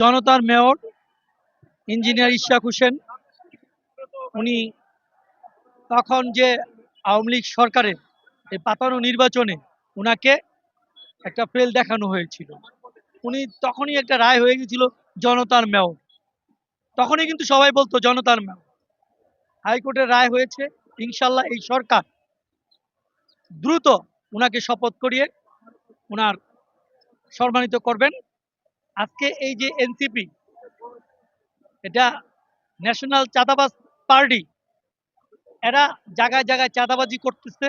জনতার mayor, engineer Ishaq Hossain, উনি তখন যে আওয়ামী লীগ সরকারের এই পাতানো নির্বাচনে উনাকে একটা ফেল দেখানো হয়েছিল। উনি তখনই একটা রায় হয়ে গেছিল জনতার মেয়র। তখনই কিন্তু সবাই বলতো জনতার মেয়র। হাইকোর্টের রায় হয়েছে, ইনশাল্লাহ এই সরকার দ্রুত উনাকে শপথ করিয়ে উনার সম্মানিত করবেন। আজকে এই যে এনসিপি এটা ন্যাশনাল চাঁদাবাজ পার্টি এরা জায়গায় জায়গায় চাঁদাবাজি করতেছে।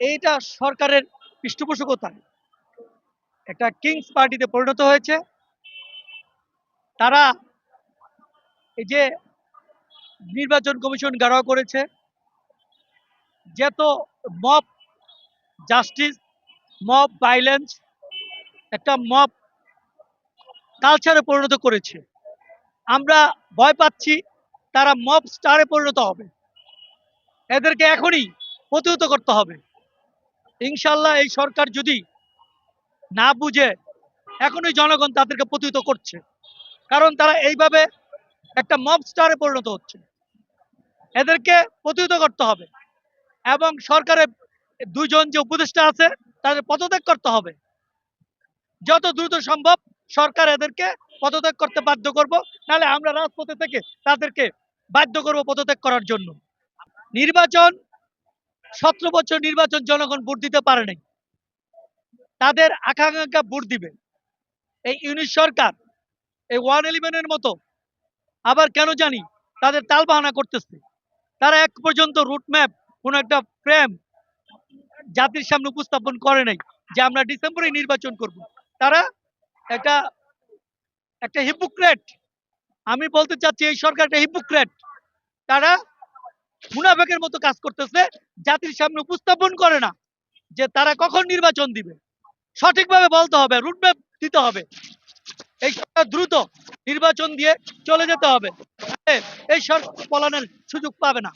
এইটা সরকারের পৃষ্ঠপোষকতা একটা কিংস পার্টিতে পরিণত হয়েছে। তারা এই যে নির্বাচন কমিশন গাড়া করেছে। যত মব জাস্টিস, মব ভাইলেন্স একটা মব কালচারে পরিণত করেছে। আমরা ভয় পাচ্ছি, তারা মব স্টারে পরিণত হবে। এদেরকে এখনই প্রতিহত করতে হবে। ইনশাল্লাহ এই সরকার যদি না বুঝে, এখনই জনগণ তাদেরকে প্রতিহত করছে। কারণ তারা এইভাবে একটা মব স্টারে পরিণত হচ্ছে। এদেরকে প্রতিহত করতে হবে এবং সরকারের দুজন যে উপদেষ্টা আছে, তাদের পদত্যাগ করতে হবে। যত দ্রুত সম্ভব সরকার এদেরকে পদত্যাগ করতে বাধ্য করব। নাহলে আমরা রাজপথে থেকে তাদেরকে বাধ্য করব পদত্যাগ করার জন্য। নির্বাচন, সতেরো বছর নির্বাচন জনগণ ভোট দিতে পারে নাই। তাদের আকাঙ্ক্ষা ভোট দিবে। এই ইউনিট সরকার, এই ওয়ান ইলেভেনের মতো, আবার কেন জানি তাদের তালবাহানা করতেছে। তারা এক পর্যন্ত রুটম্যাপ কোন একটা ফ্রেম জাতির সামনে উপস্থাপন করে নাই যে আমরা ডিসেম্বরে নির্বাচন করব। তারা একটা একটা হিপোক্রেট আমি বলতে চাচ্ছি, এই সরকার একটা হিপোক্রেট তারা মুনাফেকের মতো কাজ করতেছে, জাতির সামনে উপস্থাপন করে না যে তারা কখন নির্বাচন দিবে। সঠিকভাবে বলতে হবে রুটম্যাপ দিতে হবে। এই সরকার দ্রুত নির্বাচন দিয়ে চলে যেতে হবে। এই সরকার পলানের সুযোগ পাবে না।